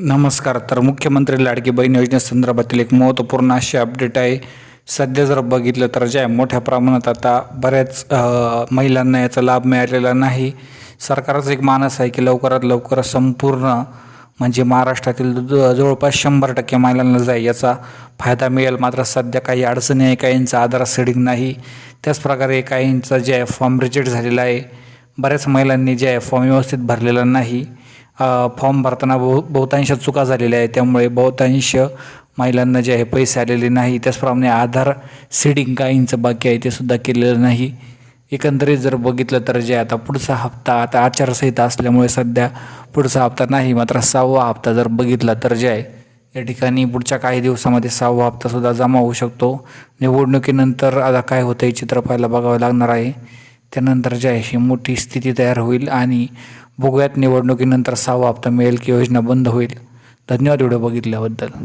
नमस्कार तर मुख्यमंत्री लाडकी बहीण योजनेसंदर्भातील एक महत्त्वपूर्ण अशी अपडेट आहे. सध्या जर बघितलं तर जे मोठ्या प्रमाणात आता बऱ्याच महिलांना याचा लाभ मिळालेला नाही. सरकारचा एक मानस आहे की लवकरात लवकर संपूर्ण म्हणजे महाराष्ट्रातील जवळपास शंभर टक्के महिलांना जाईल याचा फायदा मिळेल. मात्र सध्या काही अडचणी आहे काहींचा आधार सेडिंग नाही. त्याचप्रकारे काहींचा जे आहे फॉर्म रिजेक्ट झालेला आहे. बऱ्याच महिलांनी जे आहे फॉर्म व्यवस्थित भरलेला नाही. फॉर्म भरताना बहु बहुतांश चुका झालेल्या आहेत. त्यामुळे बहुतांश महिलांना जे आहे पैसे आलेले नाही. त्याचप्रमाणे आधार सीडिंग काहींचं बाकी आहे ते सुद्धा केलेलं नाही. एकंदरीत जर बघितलं तर जे आता पुढचा हप्ता आता आचारसंहिता असल्यामुळे सध्या पुढचा हप्ता नाही. मात्र सहावा हप्ता जर बघितला तर जे आहे या ठिकाणी पुढच्या काही दिवसामध्ये सहावा हप्तासुद्धा जमा होऊ शकतो. निवडणुकीनंतर आता काय होतं हे चित्र पाहायला बघावं लागणार आहे. त्यानंतर जे आहे ही मोठी स्थिती तयार होईल आणि बघूयात निवडणुकीनंतर सहावा हप्ता मिळेल की योजना बंद होईल. धन्यवाद व्हिडिओ बघितल्याबद्दल.